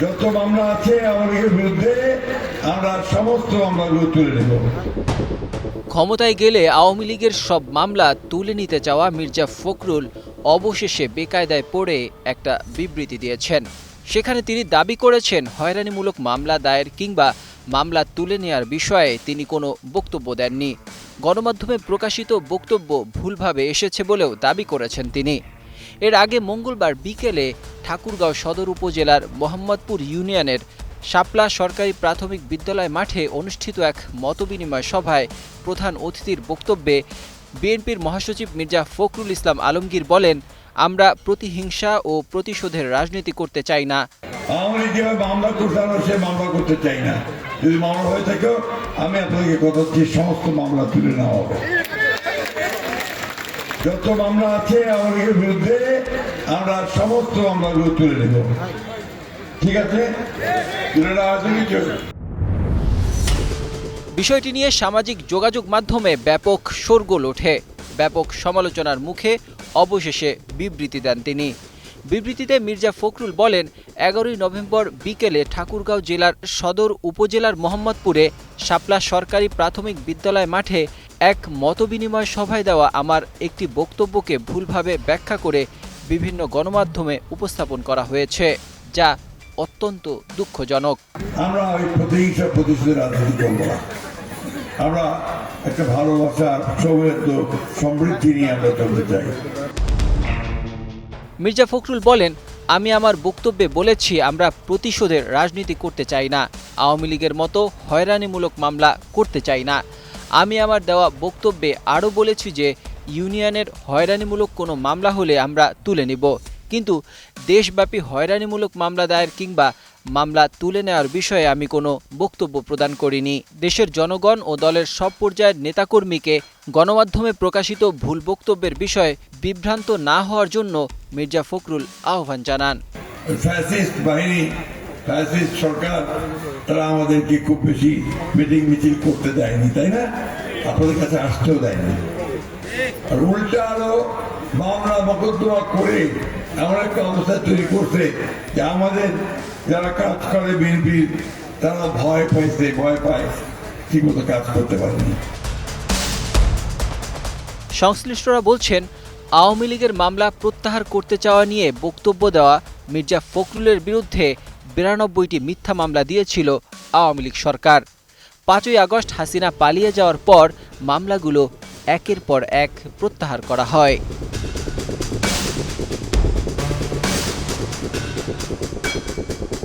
যত মামলা আছে আমাদের বিরুদ্ধে, আমরা সমস্ত মামলাগুলো তুলে নেব। ক্ষমতায় গেলে আওয়ামী লীগের সব মামলা তুলে নিতে চাওয়া মির্জা ফখরুল অবশেষে বেকায়দায় পড়ে একটা বিবৃতি দিয়েছেন। সেখানে তিনি দাবি করেছেন, হয়রানিমূলক মামলা দায়ের কিংবা মামলা তুলে নেওয়ার বিষয়ে তিনি কোনো বক্তব্য দেননি। গণমাধ্যমে প্রকাশিত বক্তব্য ভুলভাবে এসেছে বলেও দাবি করেছেন তিনি। এর আগে মঙ্গলবার বিকেলে ঠাকুরগাঁও সদর উপজেলার মোহাম্মদপুর ইউনিয়নের শাপলা সরকারি প্রাথমিক বিদ্যালয় মাঠে অনুষ্ঠিত এক মতবিনিময় সভায় প্রধান অতিথির বক্তব্যে বিএনপির মহাসচিব মির্জা ফখরুল ইসলাম আলমগীর বলেন, আমরা প্রতিহিংসা ও প্রতিশোধের রাজনীতি করতে চাই না। যদি মামলা হয়ে থাকে আমি আপনাকে কথা সমস্ত মামলা তুলে নেওয়া হবে। যত মামলা আছে আমাদের বিরুদ্ধে আমরা সমস্ত মামলাগুলো তুলে নেব। ঠিক আছে? বিষয়টি নিয়ে সামাজিক যোগাযোগ মাধ্যমে ব্যাপক শোরগোল ওঠে। ব্যাপক সমালোচনার মুখে অবশেষে বিবৃতি দেন তিনি। বিবৃতিতে মির্জা ফখরুল বলেন, এগারোই নভেম্বর বিকেলে ঠাকুরগাঁও জেলার সদর উপজেলার মোহাম্মদপুরে শাপলা সরকারি প্রাথমিক বিদ্যালয় মাঠে এক মতবিনিময় সভায় দেওয়া আমার একটি বক্তব্যকে ভুলভাবে ব্যাখ্যা করে বিভিন্ন গণমাধ্যমে উপস্থাপন করা হয়েছে, যা অত্যন্ত দুঃখজনক। আমরা একটা ভালোবাসা সমৃদ্ধি নিয়ে আমরা চলতে চাই। মির্জা ফখরুল বলেন, আমি আমার বক্তব্যে বলেছি, আমরা প্রতিশোধের রাজনীতি করতে চাই না। আওয়ামী লীগের মতো হয়রানিমূলক মামলা করতে চাই না। আমি আমার দেওয়া বক্তব্যে আরও বলেছি যে, ইউনিয়নের হয়রানিমূলক কোনো মামলা হলে আমরা তুলে নিব। কিন্তু দেশব্যাপী হয়রানিমূলক মামলা দায়ের কিংবা মামলা তুলে নেওয়ার বিষয়ে আমি কোনো বক্তব্য প্রদান করিনি। দেশের জনগণ ও দলের সব পর্যায়ের নেতাকর্মীকে গণমাধ্যমে প্রকাশিত ভুল বক্তব্যের বিষয়ে বিভ্রান্ত না হওয়ার জন্য মির্জা ফখরুল আহ্বান জানান। সরকার, তারা আমাদেরকে খুব বেশি মিটিং মিছিল করতে দেয়নি, তাই না? আপনাদের কাছে আসতেও দেয়নি। আর উল্টা আরও মামলা মকদ্দমা করে এমন একটা অবস্থা তৈরি করছে যে আমাদের যারা কাজ করে বিএনপির তারা ভয় পাইছে, ভয় পায় ঠিকমতো কাজ করতে পারেনি সংশ্লিষ্টরা বলছেন, আওয়ামী লীগের মামলা প্রত্যাহার করতে চাওয়া নিয়ে বক্তব্য দেওয়া মির্জা ফখরুলের বিরুদ্ধে বিরানব্বইটি মিথ্যা মামলা দিয়েছিল আওয়ামী লীগ সরকার। পাঁচই আগস্ট হাসিনা পালিয়ে যাওয়ার পর মামলাগুলো একের পর এক প্রত্যাহার করা হয়। ハハハハ!